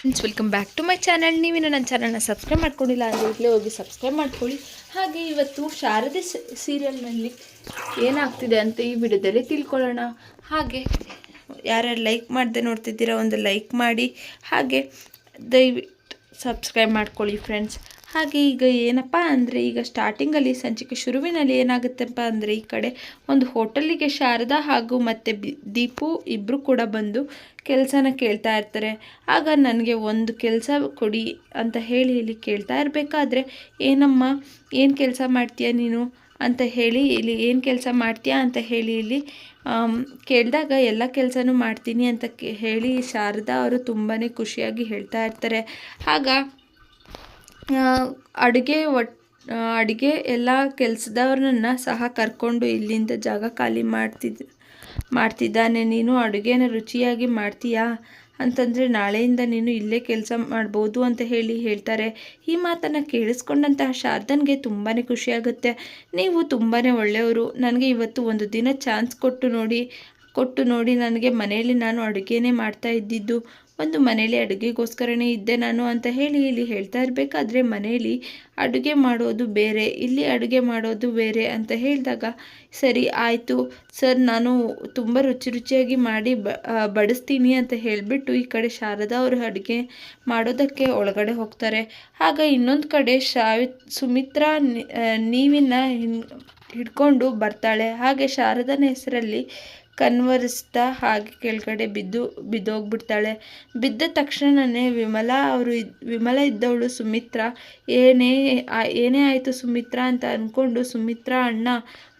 Friends welcome back to my channel ನೀವಿನ ನನ್ನ ಚಾನಲ್ನ subscribe ಮಾಡ್ಕೊಂಡಿಲ್ಲ ಅಂದರೆ ಈಗಲೇ ಹೋಗಿ ಸಬ್ಸ್ಕ್ರೈಬ್ ಮಾಡ್ಕೊಳ್ಳಿ. ಹಾಗೆ ಇವತ್ತು ಶಾರದೆ ಸೀರಿಯಲ್ನಲ್ಲಿ ಏನಾಗ್ತಿದೆ ಅಂತ ಈ ವಿಡಿಯೋದಲ್ಲಿ ತಿಳ್ಕೊಳ್ಳೋಣ. ಹಾಗೆ ಯಾರ್ಯಾರು ಲೈಕ್ ಮಾಡದೆ ನೋಡ್ತಿದ್ದೀರಾ, ಒಂದು ಲೈಕ್ ಮಾಡಿ. ಹಾಗೆ ದಯವಿಟ್ಟು ಸಬ್ಸ್ಕ್ರೈಬ್ ಮಾಡ್ಕೊಳ್ಳಿ ಫ್ರೆಂಡ್ಸ್ ಹಾಗೆ ಈಗ ಏನಪ್ಪ ಅಂದರೆ ಈಗ ಸ್ಟಾರ್ಟಿಂಗಲ್ಲಿ ಸಂಚಿಕೆ ಶುರುವಿನಲ್ಲಿ ಏನಾಗುತ್ತಪ್ಪ ಅಂದರೆ ಈ ಕಡೆ ಒಂದು ಹೋಟೆಲ್ಲಿಗೆ ಶಾರದಾ ಹಾಗೂ ಮತ್ತು ದೀಪು ಇಬ್ಬರು ಕೂಡ ಬಂದು ಕೆಲಸನ ಕೇಳ್ತಾ ಇರ್ತಾರೆ. ಆಗ ನನಗೆ ಒಂದು ಕೆಲಸ ಕೊಡಿ ಅಂತ ಹೇಳಿ ಇಲ್ಲಿ ಕೇಳ್ತಾ ಇರಬೇಕಾದ್ರೆ, ಏನಮ್ಮ, ಏನು ಕೆಲಸ ಮಾಡ್ತೀಯ ನೀನು? ಅಂತ ಹೇಳಿ ಇಲ್ಲಿ, ಏನು ಕೆಲಸ ಮಾಡ್ತೀಯಾ? ಅಂತ ಹೇಳಿ ಇಲ್ಲಿ ಕೇಳಿದಾಗ, ಎಲ್ಲ ಕೆಲಸನೂ ಮಾಡ್ತೀನಿ ಅಂತ ಹೇಳಿ ಶಾರದಾ ಅವರು ತುಂಬಾ ಖುಷಿಯಾಗಿ ಹೇಳ್ತಾ ಇರ್ತಾರೆ. ಆಗ ಅಡುಗೆ ಒಟ್ ಅಡುಗೆ ಎಲ್ಲ ಕೆಲಸದವ್ರನ್ನ ಸಹ ಕರ್ಕೊಂಡು ಇಲ್ಲಿಂದ ಜಾಗ ಖಾಲಿ ಮಾಡ್ತಿದ್, ಮಾಡ್ತಿದ್ದಾನೆ. ನೀನು ಅಡುಗೆನ ರುಚಿಯಾಗಿ ಮಾಡ್ತೀಯಾ? ಅಂತಂದರೆ, ನಾಳೆಯಿಂದ ನೀನು ಇಲ್ಲೇ ಕೆಲಸ ಮಾಡ್ಬೋದು ಅಂತ ಹೇಳಿ ಹೇಳ್ತಾರೆ. ಈ ಮಾತನ್ನು ಕೇಳಿಸ್ಕೊಂಡಂತಹ ಶಾರ್ದನ್ಗೆ ತುಂಬಾ ಖುಷಿಯಾಗುತ್ತೆ. ನೀವು ತುಂಬಾ ಒಳ್ಳೆಯವರು. ನನಗೆ ಇವತ್ತು ಒಂದು ದಿನ ಚಾನ್ಸ್ ಕೊಟ್ಟು ನೋಡಿ ಕೊಟ್ಟು ನೋಡಿ ನನಗೆ ಮನೆಯಲ್ಲಿ ನಾನು ಅಡುಗೆನೇ ಮಾಡ್ತಾ ಇದ್ದಿದ್ದು. ಒಂದು ಮನೇಲಿ ಅಡುಗೆಗೋಸ್ಕರನೇ ಇದ್ದೆ ನಾನು ಅಂತ ಹೇಳಿ ಇಲ್ಲಿ ಹೇಳ್ತಾ ಇರಬೇಕಾದ್ರೆ ಮನೆಯಲ್ಲಿ ಅಡುಗೆ ಮಾಡೋದು ಬೇರೆ, ಇಲ್ಲಿ ಅಡುಗೆ ಮಾಡೋದು ಬೇರೆ ಅಂತ ಹೇಳಿದಾಗ, ಸರಿ, ಆಯಿತು, ಸರ್, ನಾನು ತುಂಬ ರುಚಿ ರುಚಿಯಾಗಿ ಮಾಡಿ ಬಡಿಸ್ತೀನಿ ಅಂತ ಹೇಳಿಬಿಟ್ಟು ಈ ಕಡೆ ಶಾರದಾ ಅವರು ಅಡುಗೆ ಮಾಡೋದಕ್ಕೆ ಒಳಗಡೆ ಹೋಗ್ತಾರೆ. ಆಗ ಇನ್ನೊಂದು ಕಡೆ ಶಾವಿ, ಸುಮಿತ್ರಾ ನೀವಿನ ಹಿಡ್ಕೊಂಡು ಬರ್ತಾಳೆ. ಹಾಗೆ ಶಾರದನ ಹೆಸರಲ್ಲಿ ಕನ್ವರಿಸ್ತಾ ಹಾಗೆ ಕೆಳಗಡೆ ಬಿದ್ದು, ಬಿದ್ದೋಗ್ಬಿಡ್ತಾಳೆ. ಬಿದ್ದ ತಕ್ಷಣನೇ ವಿಮಲಾ ಅವರು ವಿಮಲ ಇದ್ದವಳು ಸುಮಿತ್ರಾ, ಏನೇ ಏನೇ ಆಯಿತು ಸುಮಿತ್ರಾ? ಅಂತ ಅಂದ್ಕೊಂಡು ಸುಮಿತ್ರಾ, ಅಣ್ಣ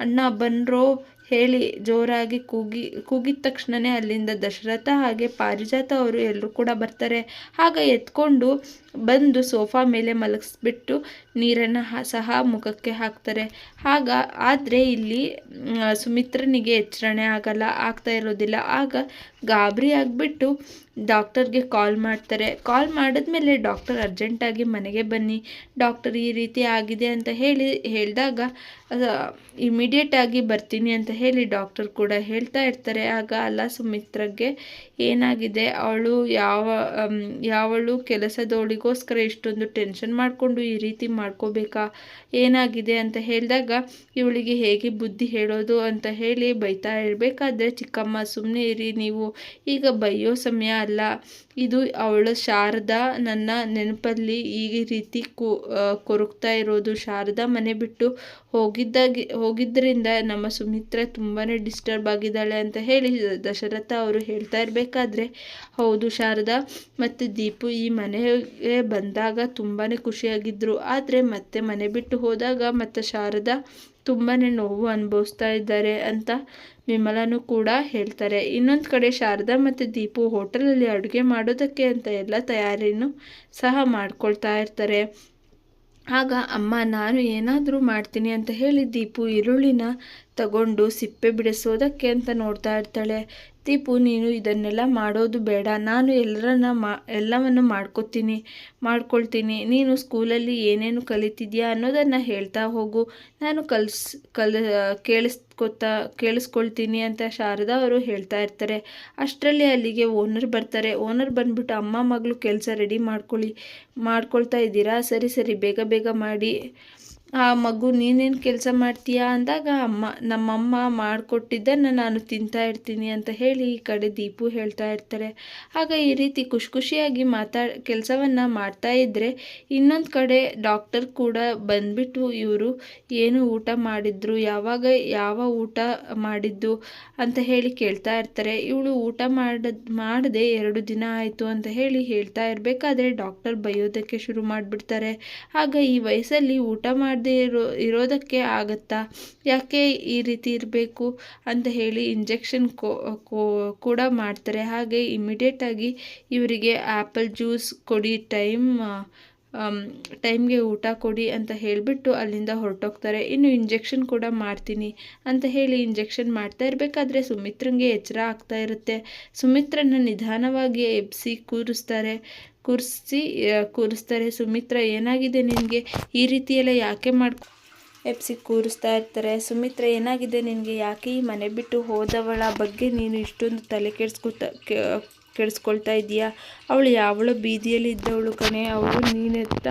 ಅಣ್ಣ ಬನ್ರೋ ಹೇಳಿ ಜೋರಾಗಿ ಕೂಗಿ, ಕೂಗಿದ ತಕ್ಷಣವೇ ಅಲ್ಲಿಂದ ದಶರಥ ಹಾಗೆ ಪಾರಿಜಾತ ಅವರು ಎಲ್ಲರೂ ಕೂಡ ಬರ್ತಾರೆ. ಆಗ ಎತ್ಕೊಂಡು ಬಂದು ಸೋಫಾ ಮೇಲೆ ಮಲಗಿಸ್ಬಿಟ್ಟು ನೀರನ್ನು ಸಹ ಮುಖಕ್ಕೆ ಹಾಕ್ತಾರೆ. ಆಗ ಆದರೆ ಇಲ್ಲಿ ಸುಮಿತ್ರನಿಗೆ ಎಚ್ಚರಣೆ ಆಗಲ್ಲ, ಆಗ್ತಾ ಇರೋದಿಲ್ಲ. ಆಗ ಗಾಬರಿ ಆಗಿಬಿಟ್ಟು ಡಾಕ್ಟರ್ಗೆ ಕಾಲ್ ಮಾಡ್ತಾರೆ. ಕಾಲ್ ಮಾಡಿದ್ಮೇಲೆ ಡಾಕ್ಟರ್ ಅರ್ಜೆಂಟಾಗಿ ಮನೆಗೆ ಬನ್ನಿ. ಡಾಕ್ಟರ್ ಈ ರೀತಿ ಆಗಿದೆ ಅಂತ ಹೇಳಿ, ಹೇಳಿದಾಗ ಇಮಿಡಿಯೇಟಾಗಿ ಬರ್ತೀನಿ ಅಂತ ಹೇಳಿ ಡಾಕ್ಟರ್ ಕೂಡ ಹೇಳ್ತಾ ಇರ್ತಾರೆ. ಆಗ ಅಲ್ಲ ಸುಮಿತ್ರಗೆ, ಏನಾಗಿದೆ? ಅವಳು ಯಾವ ಯಾವಳು ಕೆಲಸದವಳಿಗೋಸ್ಕರ ಇಷ್ಟೊಂದು ಟೆನ್ಷನ್ ಮಾಡಿಕೊಂಡು ಈ ರೀತಿ ಮಾಡ್ಕೋಬೇಕಾ? ಏನಾಗಿದೆ ಅಂತ ಹೇಳಿದಾಗ, ಇವಳಿಗೆ ಹೇಗೆ ಬುದ್ಧಿ ಹೇಳೋದು ಅಂತ ಹೇಳಿ ಬೈತಾ ಇರಬೇಕಾದ್ರೆ, ಚಿಕ್ಕಮ್ಮ ಸುಮ್ಮನೆ ಇರಿ ನೀವು. ಈಗ ಬೈಯೋ ಸಮಯ ಅಲ್ಲ. ಇದು ಅವಳು ಶಾರದಾ ನನ್ನ ನೆನಪಲ್ಲಿ ಈ ರೀತಿ ಕೊರಗ್ತಾ ಇರೋದು. ಶಾರದಾ ಮನೆ ಬಿಟ್ಟು ಹೋಗಿದ್ದಾಗಿ ಹೋಗಿದ್ದರಿಂದ ನಮ್ಮ ಸುಮಿತ್ರ ತುಂಬಾ ಡಿಸ್ಟರ್ಬ್ ಆಗಿದ್ದಾಳೆ ಅಂತ ಹೇಳಿ ದಶರಥ ಅವರು ಹೇಳ್ತಾ ಇರಬೇಕಾದ್ರೆ, ಹೌದು ಶಾರದಾ, ಮತ್ತು ದೀಪು ಈ ಮನೆಗೆ ಬಂದಾಗ ತುಂಬಾ ಖುಷಿಯಾಗಿದ್ದರು ಆದರೆ ಮತ್ತೆ ಮನೆ ಬಿಟ್ಟು ಹೋದಾಗ ಮತ್ತು ಶಾರದಾ ತುಂಬಾ ನೋವು ಅನುಭವಿಸ್ತಾ ಇದ್ದಾರೆ ಅಂತ ವಿಮಲಾನು ಕೂಡ ಹೇಳ್ತಾರೆ. ಇನ್ನೊಂದು ಕಡೆ ಶಾರದಾ ಮತ್ತು ದೀಪು ಹೋಟೆಲಲ್ಲಿ ಅಡುಗೆ ಮಾಡೋದಕ್ಕೆ ಅಂತ ಎಲ್ಲ ತಯಾರಿನೂ ಸಹ ಮಾಡ್ಕೊಳ್ತಾ ಇರ್ತಾರೆ. ಆಗ, ಅಮ್ಮ, ನಾನು ಏನಾದರೂ ಮಾಡ್ತೀನಿ ಅಂತ ಹೇಳಿ ದೀಪು ಈರುಳ್ಳಿನ ತಗೊಂಡು ಸಿಪ್ಪೆ ಬಿಡಿಸೋದಕ್ಕೆ ಅಂತ ನೋಡ್ತಾ ಇರ್ತಾಳೆ. ದೀಪು ನೀನು ಇದನ್ನೆಲ್ಲ ಮಾಡೋದು ಬೇಡ. ನಾನು ಎಲ್ಲರನ್ನ ಮಾ, ಎಲ್ಲವನ್ನು ಮಾಡ್ಕೊತೀನಿ, ಮಾಡ್ಕೊಳ್ತೀನಿ. ನೀನು ಸ್ಕೂಲಲ್ಲಿ ಏನೇನು ಕಲಿತಿದ್ಯಾ ಅನ್ನೋದನ್ನು ಹೇಳ್ತಾ ಹೋಗು. ನಾನು ಕಲ್ಸ್, ಕಲ್, ಕೇಳಿಸ್ಕೊತಾ, ಕೇಳಿಸ್ಕೊಳ್ತೀನಿ ಅಂತ ಶಾರದಾ ಅವರು ಹೇಳ್ತಾ ಇರ್ತಾರೆ. ಅಷ್ಟರಲ್ಲಿ ಅಲ್ಲಿಗೆ ಓನರ್ ಬರ್ತಾರೆ. ಓನರ್ ಬಂದ್ಬಿಟ್ಟು ಅಮ್ಮ, ಮಗಳು ಕೆಲಸ ರೆಡಿ ಮಾಡ್ಕೊಳ್ಳಿ, ಮಾಡ್ಕೊಳ್ತಾ ಇದ್ದೀರಾ? ಸರಿ ಸರಿ, ಬೇಗ ಬೇಗ ಮಾಡಿ. ಆ ಮಗು, ನೀನೇನು ಕೆಲಸ ಮಾಡ್ತೀಯಾ ಅಂದಾಗ, ಅಮ್ಮ, ನಮ್ಮಮ್ಮ ಮಾಡಿಕೊಟ್ಟಿದ್ದನ್ನು ನಾನು ತಿಂತಾ ಇರ್ತೀನಿ ಅಂತ ಹೇಳಿ ಈ ಕಡೆ ದೀಪು ಹೇಳ್ತಾ ಇರ್ತಾರೆ. ಆಗ ಈ ರೀತಿ ಖುಷಿ ಖುಷಿಯಾಗಿ ಮಾತಾ, ಕೆಲಸವನ್ನು ಮಾಡ್ತಾ ಇದ್ದರೆ ಇನ್ನೊಂದು ಕಡೆ ಡಾಕ್ಟರ್ ಕೂಡ ಬಂದುಬಿಟ್ಟು ಇವರು, ಏನು ಊಟ ಮಾಡಿದ್ರು? ಯಾವಾಗ, ಯಾವ ಊಟ ಮಾಡಿದ್ದು? ಅಂತ ಹೇಳಿ ಕೇಳ್ತಾ ಇರ್ತಾರೆ. ಇವಳು ಊಟ ಮಾಡ ಮಾಡದೆ ಎರಡು ದಿನ ಆಯಿತು ಅಂತ ಹೇಳಿ ಹೇಳ್ತಾ ಇರಬೇಕಾದ್ರೆ ಡಾಕ್ಟರ್ ಬೈಯೋದಕ್ಕೆ ಶುರು ಮಾಡಿಬಿಡ್ತಾರೆ. ಆಗ ಈ ವಯಸ್ಸಲ್ಲಿ ಊಟ ಮಾಡದೇ ಇರೋ, ಇರೋದಕ್ಕೆ ಆಗುತ್ತಾ? ಯಾಕೆ ಈ ರೀತಿ ಇರಬೇಕು ಅಂತ ಹೇಳಿ ಇಂಜೆಕ್ಷನ್ ಕೂಡ ಮಾಡ್ತಾರೆ. ಹಾಗೆ ಇಮಿಡಿಯೇಟಾಗಿ ಇವರಿಗೆ ಆ್ಯಪಲ್ ಜ್ಯೂಸ್ ಕೊಡಿ ಟೈಮ್ ಟೈಮ್ಗೆ ಊಟ ಕೊಡಿ ಅಂತ ಹೇಳಿಬಿಟ್ಟು ಅಲ್ಲಿಂದ ಹೊರಟೋಗ್ತಾರೆ. ಇನ್ನು ಇಂಜೆಕ್ಷನ್ ಕೂಡ ಮಾಡ್ತೀನಿ ಅಂತ ಹೇಳಿ ಇಂಜೆಕ್ಷನ್ ಮಾಡ್ತಾ ಇರಬೇಕಾದ್ರೆ ಸುಮಿತ್ರಂಗೆ ಎಚ್ಚರ ಆಗ್ತಾ ಇರುತ್ತೆ. ಸುಮಿತ್ರನ ನಿಧಾನವಾಗಿ ಎಬ್ಸಿ ಕೂರಿಸ್ತಾರೆ. ಕೂರಿಸಿ ಕೂರಿಸ್ತಾರೆ. ಸುಮಿತ್ರ, ಏನಾಗಿದೆ ನಿನಗೆ? ಈ ರೀತಿಯೆಲ್ಲ ಯಾಕೆ ಮಾಡ್ಕೊ ಎಪ್ಸಿ ಕೂರಿಸ್ತಾ ಇರ್ತಾರೆ? ಸುಮಿತ್ರ, ಏನಾಗಿದೆ ನಿನಗೆ? ಯಾಕೆ ಈ ಮನೆ ಬಿಟ್ಟು ಹೋದವಳ ಬಗ್ಗೆ ನೀನು ಇಷ್ಟೊಂದು ತಲೆ ಕೆಡಿಸ್ಕೊತ ಕೆಡಿಸ್ಕೊಳ್ತಾ ಇದೆಯಾ ಅವಳು ಯಾವಳು ಬೀದಿಯಲ್ಲಿ ಇದ್ದವಳು ಕಣೆ. ಅವಳು ನೀನೆತ್ತ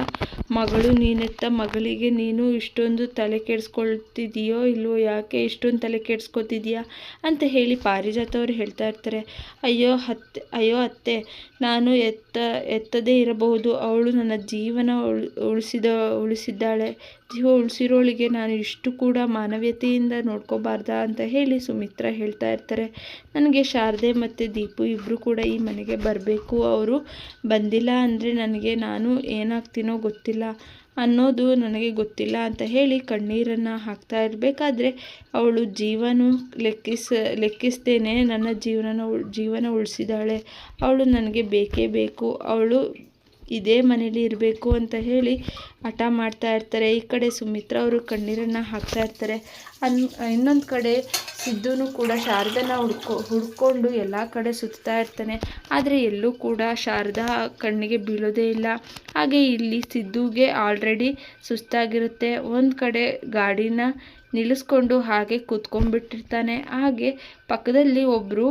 ಮಗಳು, ನೀನೆತ್ತ ಮಗಳಿಗೆ ನೀನು ಇಷ್ಟೊಂದು ತಲೆ ಕೆಡಿಸ್ಕೊಳ್ತಿದ್ದೀಯೋ ಇಲ್ವೋ, ಯಾಕೆ ಇಷ್ಟೊಂದು ತಲೆ ಕೆಡಿಸ್ಕೊತಿದೀಯಾ ಅಂತ ಹೇಳಿ ಪಾರಿಜಾತ ಅವರು ಹೇಳ್ತಾ ಇರ್ತಾರೆ. ಅಯ್ಯೋ ಅತ್ತೆ ಅಯ್ಯೋ ಅತ್ತೆ, ನಾನು ಎತ್ತ, ಎತ್ತದೇ ಇರಬಹುದು. ಅವಳು ನನ್ನ ಜೀವನ ಉಳಿಸಿದ, ಉಳಿಸಿದ್ದಾಳೆ. ಉಳಿಸಿರೋಳಿಗೆ ನಾನು ಇಷ್ಟು ಕೂಡ ಮಾನವೀಯತೆಯಿಂದ ನೋಡ್ಕೋಬಾರ್ದಾ ಅಂತ ಹೇಳಿ ಸುಮಿತ್ರ ಹೇಳ್ತಾ ಇರ್ತಾರೆ. ನನಗೆ ಶಾರದೆ ಮತ್ತು ದೀಪು ಇಬ್ಬರು ಕೂಡ ಈ ಮನೆಗೆ ಬರಬೇಕು. ಅವರು ಬಂದಿಲ್ಲ ಅಂದರೆ ನನಗೆ ನಾನು ಏನಾಗ್ತೀನೋ ಗೊತ್ತಿಲ್ಲ ಅನ್ನೋದು ನನಗೆ ಗೊತ್ತಿಲ್ಲ ಅಂತ ಹೇಳಿ ಕಣ್ಣೀರನ್ನು ಹಾಕ್ತಾ ಇರಬೇಕಾದ್ರೆ ಅವಳು ಜೀವನ ಲೆಕ್ಕಿಸ, ಲೆಕ್ಕಿಸ್ತೇನೆ. ನನ್ನ ಜೀವನ ಜೀವನ ಉಳಿಸಿದಾಳೆ. ಅವಳು ನನಗೆ ಬೇಕೇ ಬೇಕು. ಅವಳು ಇದೇ ಮನೇಲಿ ಇರಬೇಕು ಅಂತ ಹೇಳಿ ಹಠ ಮಾಡ್ತಾ ಇರ್ತಾರೆ. ಈ ಕಡೆ ಸುಮಿತ್ರ ಅವರು ಕಣ್ಣೀರನ್ನು ಹಾಕ್ತಾ ಇರ್ತಾರೆ. ಅನ್, ಇನ್ನೊಂದು ಕಡೆ ಸಿದ್ದುನು ಕೂಡ ಶಾರದನ ಹುಡ್ಕೊ, ಹುಡ್ಕೊಂಡು ಎಲ್ಲ ಕಡೆ ಸುತ್ತಾ ಇರ್ತಾನೆ. ಆದರೆ ಎಲ್ಲೂ ಕೂಡ ಶಾರದಾ ಕಣ್ಣಿಗೆ ಬೀಳೋದೇ ಇಲ್ಲ. ಹಾಗೆ ಇಲ್ಲಿ ಸಿದ್ದುಗೆ ಆಲ್ರೆಡಿ ಸುಸ್ತಾಗಿರುತ್ತೆ. ಒಂದು ಕಡೆ ಗಾಡಿನ ನಿಲ್ಲಿಸ್ಕೊಂಡು ಹಾಗೆ ಕೂತ್ಕೊಂಡ್ಬಿಟ್ಟಿರ್ತಾನೆ. ಹಾಗೆ ಪಕ್ಕದಲ್ಲಿ ಒಬ್ಬರು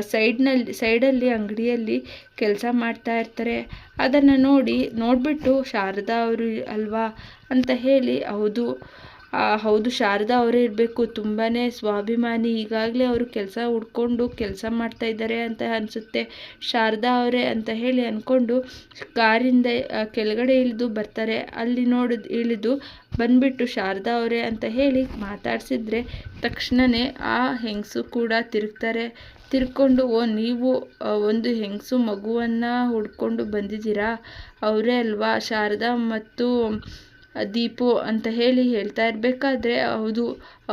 ಸೈಡ್ನಲ್ಲಿ, ಸೈಡಲ್ಲಿ ಅಂಗಡಿಯಲ್ಲಿ ಕೆಲಸ ಮಾಡ್ತಾ ಇರ್ತಾರೆ. ಅದನ್ನು ನೋಡಿ ನೋಡಿಬಿಟ್ಟು, ಶಾರದಾ ಅವರು ಅಲ್ವಾ? ಅಂತ ಹೇಳಿ, ಹೌದು. ಹೌದು, ಶಾರದಾ ಅವರೇ ಇರಬೇಕು. ತುಂಬಾ ಸ್ವಾಭಿಮಾನಿ. ಈಗಾಗಲೇ ಅವರು ಕೆಲಸ ಹುಡ್ಕೊಂಡು ಕೆಲಸ ಮಾಡ್ತಾ ಇದ್ದಾರೆ ಅಂತ ಅನಿಸುತ್ತೆ. ಶಾರದಾ ಅವರೇ ಅಂತ ಹೇಳಿ ಅಂದ್ಕೊಂಡು ಕಾರಿಂದ ಕೆಳಗಡೆ ಇಳಿದು ಬರ್ತಾರೆ. ಅಲ್ಲಿ ನೋಡಿದ ಇಳಿದು ಬಂದುಬಿಟ್ಟು ಶಾರದಾ ಅವರೇ ಅಂತ ಹೇಳಿ ಮಾತಾಡಿಸಿದ್ರೆ ತಕ್ಷಣವೇ ಆ ಹೆಂಗಸು ಕೂಡ ತಿರುಗ್ತಾರೆ. ತಿರ್ಕೊಂಡು, ಓ, ನೀವು ಒಂದು ಹೆಂಗಸು ಮಗುವನ್ನು ಹುಡ್ಕೊಂಡು ಬಂದಿದ್ದೀರಾ? ಅವರೇ ಅಲ್ವಾ? ಶಾರದಾ ಮತ್ತು ದೀಪು ಅಂತ ಹೇಳಿ ಹೇಳ್ತಾ ಇರಬೇಕಾದ್ರೆ ಹೌದು,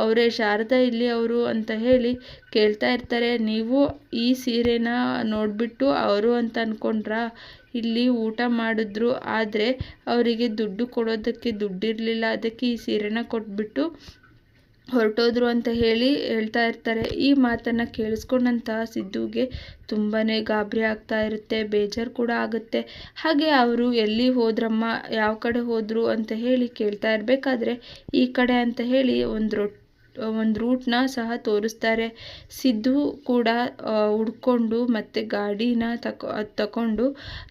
ಅವರೇ ಶಾರದಾ ಇಲ್ಲಿ ಅವರು ಅಂತ ಹೇಳಿ ಕೇಳ್ತಾ ಇರ್ತಾರೆ. ನೀವು ಈ ಸೀರೆನ ನೋಡಿಬಿಟ್ಟು ಅವರು ಅಂತ ಅಂದ್ಕೊಂಡ್ರಾ ಇಲ್ಲಿ ಊಟ ಮಾಡಿದ್ರು, ಆದರೆ ಅವರಿಗೆ ದುಡ್ಡು ಕೊಡೋದಕ್ಕೆ ದುಡ್ಡಿರಲಿಲ್ಲ. ಅದಕ್ಕೆ ಈ ಸೀರೆನ ಕೊಟ್ಬಿಟ್ಟು ಹೊರಟೋದ್ರು ಅಂತ ಹೇಳಿ ಹೇಳ್ತಾ ಇರ್ತಾರೆ. ಈ ಮಾತನ್ನು ಕೇಳಿಸ್ಕೊಂಡಂತಹ ಸಿದ್ದುಗೆ ತುಂಬಾ ಗಾಬರಿ ಆಗ್ತಾ ಇರುತ್ತೆ, ಬೇಜಾರು ಕೂಡ ಆಗುತ್ತೆ. ಹಾಗೆ ಅವರು ಎಲ್ಲಿ ಹೋದ್ರಮ್ಮ, ಯಾವ ಕಡೆ ಹೋದರು ಅಂತ ಹೇಳಿ ಕೇಳ್ತಾ ಇರಬೇಕಾದ್ರೆ ಈ ಕಡೆ ಅಂತ ಹೇಳಿ ಒಂದು ರೊಟ್ಟಿ ಒಂದು ರೂಟ್ನ ಸಹ ತೋರಿಸ್ತಾರೆ. ಸಿದ್ದು ಕೂಡ ಹುಡ್ಕೊಂಡು ಮತ್ತು ಗಾಡಿನ ತಕೊ ತಗೊಂಡು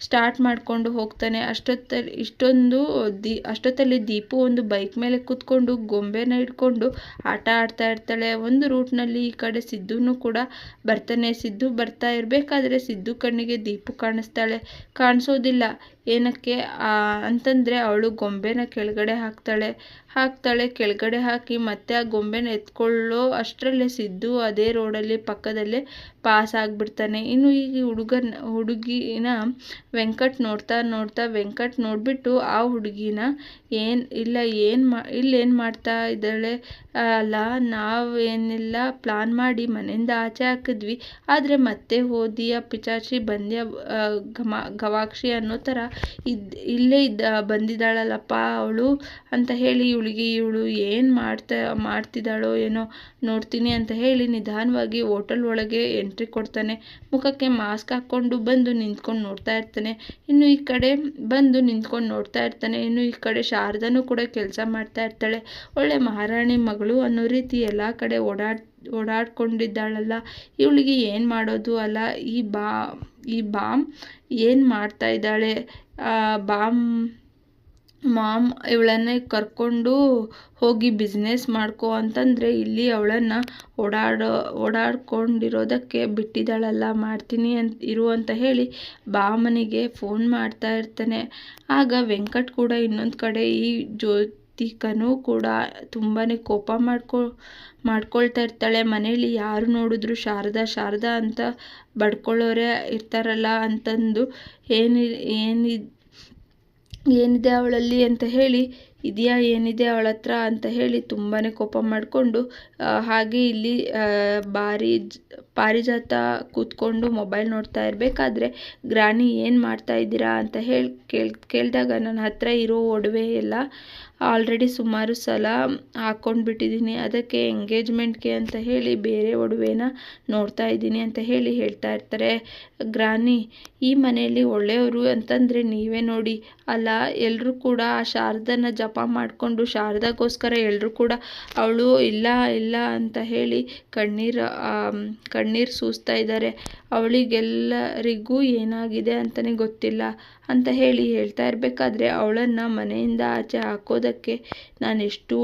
ಸ್ಟಾರ್ಟ್ ಮಾಡಿಕೊಂಡು ಹೋಗ್ತಾನೆ. ಅಷ್ಟೊತ್ತಲ್ಲಿ ಇಷ್ಟೊಂದು ದಿ, ಅಷ್ಟೊತ್ತಲ್ಲಿ ದೀಪು ಒಂದು ಬೈಕ್ ಮೇಲೆ ಕೂತ್ಕೊಂಡು ಗೊಂಬೆನ ಇಟ್ಕೊಂಡು ಆಟ ಆಡ್ತಾ ಇರ್ತಾಳೆ. ಒಂದು ರೂಟ್ನಲ್ಲಿ ಈ ಕಡೆ ಸಿದ್ದುನು ಕೂಡ ಬರ್ತಾನೆ. ಸಿದ್ದು ಬರ್ತಾ ಇರಬೇಕಾದ್ರೆ ಸಿದ್ದು ಕಣ್ಣಿಗೆ ದೀಪು ಕಾಣಿಸ್ತಾಳೆ. ಕಾಣಿಸೋದಿಲ್ಲ. ಏನಕ್ಕೆ? ಅಂತಂದರೆ ಅವಳು ಗೊಂಬೆನ ಕೆಳಗಡೆ ಹಾಕ್ತಾಳೆ. ಹಾಕ್ತಾಳೆ, ಕೆಳಗಡೆ ಹಾಕಿ ಮತ್ತೆ ಆ ಗೊಂಬೆನ ಎತ್ಕೊಳ್ಳೋ ಅಷ್ಟರಲ್ಲೇ ಸಿದ್ದು ಅದೇ ರೋಡಲ್ಲಿ ಪಕ್ಕದಲ್ಲೇ ಪಾಸ್ ಆಗಿಬಿಡ್ತಾನೆ. ಇನ್ನು ಈ ಹುಡುಗನ, ಹುಡುಗಿನ ವೆಂಕಟ್ ನೋಡ್ತಾ ನೋಡ್ತಾ ವೆಂಕಟ್ ನೋಡಿಬಿಟ್ಟು ಆ ಹುಡುಗಿನ ಏನು, ಇಲ್ಲ ಏನು ಮಾ, ಇಲ್ಲೇನು ಮಾಡ್ತಾ ಇದ್ದಾಳೆ? ಅಲ್ಲ, ನಾವೇನೆಲ್ಲ, ಪ್ಲಾನ್ ಮಾಡಿ ಮನೆಯಿಂದ ಆಚೆ ಹಾಕಿದ್ವಿ. ಆದರೆ ಮತ್ತೆ ಓದಿಯ ಪಿಚಾಚಿ, ಬಂದ್ಯ ಘಮ, ಗವಾಕ್ಷಿ ಅನ್ನೋ ಥರ ಇದ್ದು ಇಲ್ಲೇ ಇದ್ದ, ಬಂದಿದ್ದಾಳಲ್ಲಪ್ಪ ಅವಳು ಅಂತ ಹೇಳಿ, ಇವಳಿಗೆ ಇವಳು ಏನು ಮಾಡ್ತಾ, ಮಾಡ್ತಿದ್ದಾಳೋ ಏನೋ ನೋಡ್ತೀನಿ ಅಂತ ಹೇಳಿ ನಿಧಾನವಾಗಿ ಹೋಟೆಲ್ ಒಳಗೆ ಎಂಟ್ರಿ ಕೊಡ್ತಾನೆ. ಮುಖಕ್ಕೆ ಮಾಸ್ಕ್ ಹಾಕ್ಕೊಂಡು ಬಂದು ನಿಂತ್ಕೊಂಡು ನೋಡ್ತಾ ಇರ್ತಾನೆ. ಇನ್ನು ಈ ಕಡೆ ಬಂದು ನಿಂತ್ಕೊಂಡು ನೋಡ್ತಾ ಇರ್ತಾನೆ. ಇನ್ನು ಈ ಕಡೆ ಶಾರದಾನು ಕೂಡ ಕೆಲಸ ಮಾಡ್ತಾ ಇರ್ತಾಳೆ. ಒಳ್ಳೆ ಮಹಾರಾಣಿ ಮಗಳು ಅನ್ನೋ ರೀತಿ ಎಲ್ಲ ಕಡೆ ಓಡಾಡ್ ಓಡಾಡ್ಕೊಂಡಿದ್ದಾಳಲ್ಲ, ಇವಳಿಗೆ ಏನು ಮಾಡೋದು ಅಲ್ಲ, ಈ ಬಾ, ಈ ಬಾಮ್ ಏನು ಮಾಡ್ತಾ ಇದ್ದಾಳೆ? ಬಾಮ್, ಮಾಮ್ ಇವಳನ್ನೇ ಕರ್ಕೊಂಡು ಹೋಗಿ ಬಿಸ್ನೆಸ್ ಮಾಡ್ಕೊ ಅಂತಂದರೆ ಇಲ್ಲಿ ಅವಳನ್ನು ಓಡಾಡೋ, ಓಡಾಡ್ಕೊಂಡಿರೋದಕ್ಕೆ ಬಿಟ್ಟಿದ್ದಾಳಲ್ಲ, ಮಾಡ್ತೀನಿ ಅಂತ ಇರು ಅಂತ ಹೇಳಿ ಬಾಮನಿಗೆ ಫೋನ್ ಮಾಡ್ತಾ ಇರ್ತಾನೆ. ಆಗ ವೆಂಕಟ್ ಕೂಡ ಇನ್ನೊಂದು ಕಡೆ ಈ ಜ್ಯೋತಿಕನೂ ಕೂಡ ತುಂಬಾ ಕೋಪ ಮಾಡ್ಕೊ, ಮಾಡ್ಕೊಳ್ತಾ ಇರ್ತಾಳೆ. ಮನೇಲಿ ಯಾರು ನೋಡಿದ್ರು ಶಾರದಾ ಶಾರದಾ ಅಂತ ಬಡ್ಕೊಳ್ಳೋರೆ ಇರ್ತಾರಲ್ಲ ಅಂತಂದು ಏನು ಏನಿದೆ ಏನಿದೆ ಅವಳಲ್ಲಿ ಅಂತ ಹೇಳಿ ಇದೆಯಾ, ಏನಿದೆ ಅವಳ ಹತ್ರ ಅಂತ ಹೇಳಿ ತುಂಬಾ ಕೋಪ ಮಾಡಿಕೊಂಡು ಹಾಗೆ ಇಲ್ಲಿ ಬಾರಿ ಪಾರಿಜಾತ ಕೂತ್ಕೊಂಡು ಮೊಬೈಲ್ ನೋಡ್ತಾ ಇರಬೇಕಾದ್ರೆ ಗ್ರಾನಿ ಏನು ಮಾಡ್ತಾ ಇದ್ದೀರಾ? ಅಂತ ಹೇಳಿ, ಕೇಳ್, ಕೇಳಿದಾಗ, ನನ್ನ ಹತ್ರ ಇರೋ ಒಡವೆ ಎಲ್ಲ ಆಲ್ರೆಡಿ ಸುಮಾರು ಸಲ ಹಾಕ್ಕೊಂಡು ಬಿಟ್ಟಿದ್ದೀನಿ ಅದಕ್ಕೆ ಎಂಗೇಜ್ಮೆಂಟ್ಗೆ ಅಂತ ಹೇಳಿ ಬೇರೆ ಒಡವೆನ ನೋಡ್ತಾ ಇದ್ದೀನಿ ಅಂತ ಹೇಳಿ ಹೇಳ್ತಾ ಇರ್ತಾರೆ. ಗ್ರಾನಿ ಈ ಮನೆಯಲ್ಲಿ ಒಳ್ಳೆಯವರು ಅಂತಂದರೆ ನೀವೇ ನೋಡಿ. ಅಲ್ಲ ಎಲ್ಲರೂ ಕೂಡ ಆ ಶಾರದನ ಜಪ ಜಪ ಮಾಡಿಕೊಂಡು ಶಾರದಾಗೋಸ್ಕರ ಎಲ್ಲರೂ ಕೂಡ ಅವಳು ಇಲ್ಲ ಇಲ್ಲ ಅಂತ ಹೇಳಿ ಕಣ್ಣೀರು ಕಣ್ಣೀರು ಸೂಸ್ತಾ ಇದ್ದಾರೆ. ಅವಳಿಗೆಲ್ಲರಿಗೂ ಏನಾಗಿದೆ ಅಂತಲೇ ಗೊತ್ತಿಲ್ಲ ಅಂತ ಹೇಳಿ ಹೇಳ್ತಾ ಇರಬೇಕಾದ್ರೆ ಅವಳನ್ನು ಮನೆಯಿಂದ ಆಚೆ ಹಾಕೋದಕ್ಕೆ ನಾನೆಷ್ಟು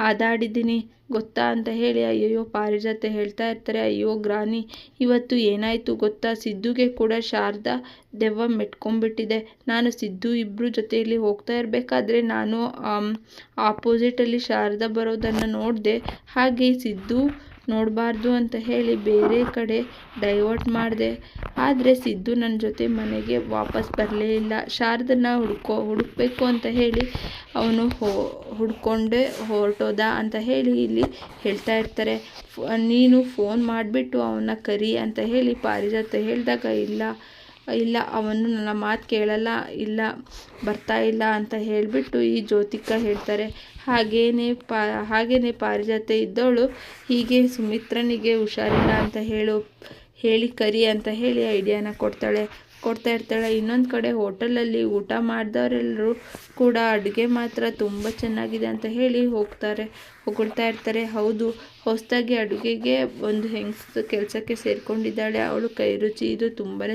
ಹಾದಾಡಿದ್ದೀನಿ. ಗೊತ್ತಾ ಅಂತ ಹೇಳಿ ಅಯ್ಯಯ್ಯೋ ಪಾರಿಜಾತ ಹೇಳ್ತಾ ಇರ್ತಾರೆ. ಅಯ್ಯೋ ಗ್ರಾನಿ, ಇವತ್ತು ಏನಾಯಿತು ಗೊತ್ತಾ? ಸಿದ್ದುಗೆ ಕೂಡ ಶಾರದಾ ದೆವ್ವ ಮೆಟ್ಕೊಂಡ್ಬಿಟ್ಟಿದೆ. ನಾನು ಸಿದ್ದು ಇಬ್ಬರು ಜೊತೆಯಲ್ಲಿ ಹೋಗ್ತಾ ಇರಬೇಕಾದ್ರೆ ನಾನು ಆಪೋಸಿಟಲ್ಲಿ ಶಾರದಾ ಬರೋದನ್ನು ನೋಡಿದೆ. ಹಾಗೆ ಸಿದ್ದು ನೋಡಬಾರ್ದು ಅಂತ ಹೇಳಿ ಬೇರೆ ಕಡೆ ಡೈವರ್ಟ್ ಮಾಡಿದೆ. ಆದರೆ ಸಿದ್ದು ನನ್ನ ಜೊತೆ ಮನೆಗೆ ವಾಪಸ್ ಬರಲೇ ಇಲ್ಲ. ಶಾರದನ್ನ ಹುಡ್ಕೋ, ಹುಡುಕಬೇಕು ಅಂತ ಹೇಳಿ ಅವನು ಹುಡ್ಕೊಂಡೆ ಹೊರಟೋದ ಅಂತ ಹೇಳಿ ಇಲ್ಲಿ ಹೇಳ್ತಾ ಇರ್ತಾರೆ. ನೀನು ಫೋನ್ ಮಾಡಿಬಿಟ್ಟು ಅವನ್ನ ಕರಿ ಅಂತ ಹೇಳಿ ಪಾರಿಜಾತ ಹೇಳಿದಾಗ ಇಲ್ಲ. ಇಲ್ಲ, ಅವನು ನನ್ನ ಮಾತು ಕೇಳಲ್ಲ, ಇಲ್ಲ, ಬರ್ತಾ ಇಲ್ಲ ಅಂತ ಹೇಳಿಬಿಟ್ಟು ಈ ಜ್ಯೋತಿಕ ಹೇಳ್ತಾರೆ. ಹಾಗೇನೇ ಪಾ, ಹಾಗೇನೆ ಪಾರಿಜಾತೆ ಇದ್ದವಳು ಹೀಗೆ ಸುಮಿತ್ರನಿಗೆ ಹುಷಾರಿಲ್ಲ ಅಂತ ಹೇಳು, ಹೇಳಿ ಕರಿ ಅಂತ ಹೇಳಿ ಐಡಿಯಾನ ಕೊಡ್ತಾಳೆ. ಕೊಡ್ತಾ ಇರ್ತಾಳೆ. ಇನ್ನೊಂದು ಕಡೆ ಹೋಟೆಲಲ್ಲಿ ಊಟ ಮಾಡಿದವರೆಲ್ಲರೂ ಕೂಡ ಅಡುಗೆ ಮಾತ್ರ ತುಂಬ ಚೆನ್ನಾಗಿದೆ ಅಂತ ಹೇಳಿ ಹೋಗ್ತಾರೆ. ಹೊಗಳ್ತಾ ಇರ್ತಾರೆ. ಹೌದು ಹೊಸದಾಗಿ ಅಡುಗೆಗೆ ಒಂದು ಹೆಂಗಸು ಕೆಲಸಕ್ಕೆ ಸೇರಿಕೊಂಡಿದ್ದಾಳೆ. ಅವಳು ಕೈ ರುಚಿ, ಇದು ತುಂಬಾ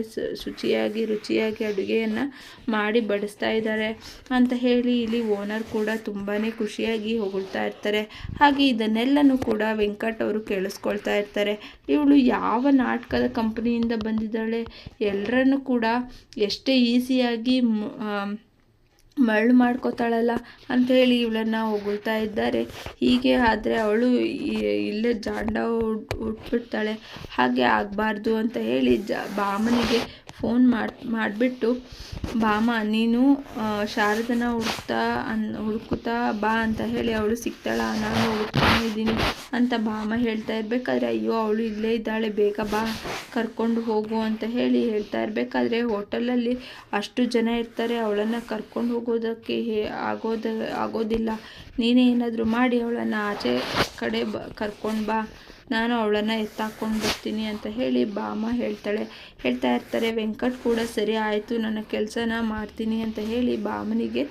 ಶುಚಿಯಾಗಿ, ರುಚಿಯಾಗಿ ಅಡುಗೆಯನ್ನು ಮಾಡಿ ಬಡಿಸ್ತಾ ಇದ್ದಾರೆ ಅಂತ ಹೇಳಿ ಇಲ್ಲಿ ಓನರ್ ಕೂಡ ತುಂಬಾ ಖುಷಿಯಾಗಿ ಹೊಗಳ್ತಾ ಇರ್ತಾರೆ. ಹಾಗೆ ಇದನ್ನೆಲ್ಲನೂ ಕೂಡ ವೆಂಕಟ್ ಅವರು ಕೇಳಿಸ್ಕೊಳ್ತಾ ಇರ್ತಾರೆ. ಇವಳು ಯಾವ ನಾಟಕದ ಕಂಪ್ನಿಯಿಂದ ಬಂದಿದ್ದಾಳೆ? ಎಲ್ಲರನ್ನು ಕೂಡ ಎಷ್ಟೇ ಈಸಿಯಾಗಿ ಮರಳು ಮಾಡ್ಕೋತಾಳಲ್ಲ ಹೇಳಿ ಇವಳನ್ನು ಹೊಗಳ್ತಾ ಇದ್ದಾರೆ. ಹೀಗೆ ಆದರೆ ಅವಳು ಇಲ್ಲೇ ಜಾಂಡ ಹುಟ್ಬಿಡ್ತಾಳೆ ಹಾಗೆ ಆಗಬಾರ್ದು ಅಂತ ಹೇಳಿ ಜ ಬಾಮನಿಗೆ ಫೋನ್ ಮಾಡಿ ಮಾಡಿಬಿಟ್ಟು, ಬಾಮ, ನೀನು ಶಾರದನ ಹುಡುಕ್ತಾ ಅನ್ ಹುಡುಕುತ್ತಾ ಬಾ ಅಂತ ಹೇಳಿ ಅವಳು ಸಿಗ್ತಾಳ. ನಾನು ಹುಡುಕ್ತಾನೆ. ಇದ್ದೀನಿ ಅಂತ ಬಾಮ ಹೇಳ್ತಾ ಇರಬೇಕಾದ್ರೆ, ಅಯ್ಯೋ, ಅವಳು ಇಲ್ಲೇ ಇದ್ದಾಳೆ, ಬೇಗ ಬಾ, ಕರ್ಕೊಂಡು ಹೋಗು ಅಂತ ಹೇಳಿ ಹೇಳ್ತಾ ಇರಬೇಕಾದ್ರೆ, ಹೋಟೆಲಲ್ಲಿ ಅಷ್ಟು ಜನ ಇರ್ತಾರೆ, ಅವಳನ್ನು ಕರ್ಕೊಂಡು ಹೋಗೋದಕ್ಕೆ ಹೇ, ಆಗೋದ, ಆಗೋದಿಲ್ಲ. ನೀನೇ ಏನಾದರೂ ಮಾಡಿ ಅವಳನ್ನು ಆಚೆ ಕಡೆ ಬ, ಕರ್ಕೊಂಡು ಬಾ. ನಾನು ಅವಳನ್ನು ಎತ್ತಾಕೊಂಡು ಬರ್ತೀನಿ ಅಂತ ಹೇಳಿ ಬಾಮ ಹೇಳ್ತಾಳೆ. ಹೇಳ್ತಾ ಇರ್ತಾರೆ, ವೆಂಕಟ್ ಕೂಡ ಸರಿ ಆಯಿತು, ನನ್ನ ಕೆಲಸನ ಮಾಡ್ತೀನಿ ಅಂತ ಹೇಳಿ ಬಾಮನಿಗೆ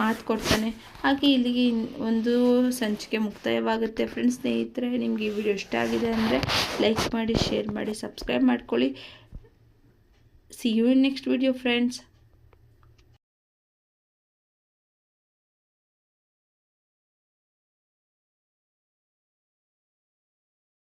ಮಾತು ಕೊಡ್ತಾನೆ. ಹಾಗೆ ಇಲ್ಲಿಗೆ ಒಂದು ಸಂಚಿಕೆ ಮುಕ್ತಾಯವಾಗುತ್ತೆ. ಫ್ರೆಂಡ್ಸ್ ಸ್ನೇಹಿತರೆ, ನಿಮಗೆ ಈ ವಿಡಿಯೋ ಇಷ್ಟ ಆಗಿದೆ ಅಂದರೆ ಲೈಕ್ ಮಾಡಿ ಶೇರ್ ಮಾಡಿ ಸಬ್ಸ್ಕ್ರೈಬ್ ಮಾಡ್ಕೊಳ್ಳಿ. See you in next video friends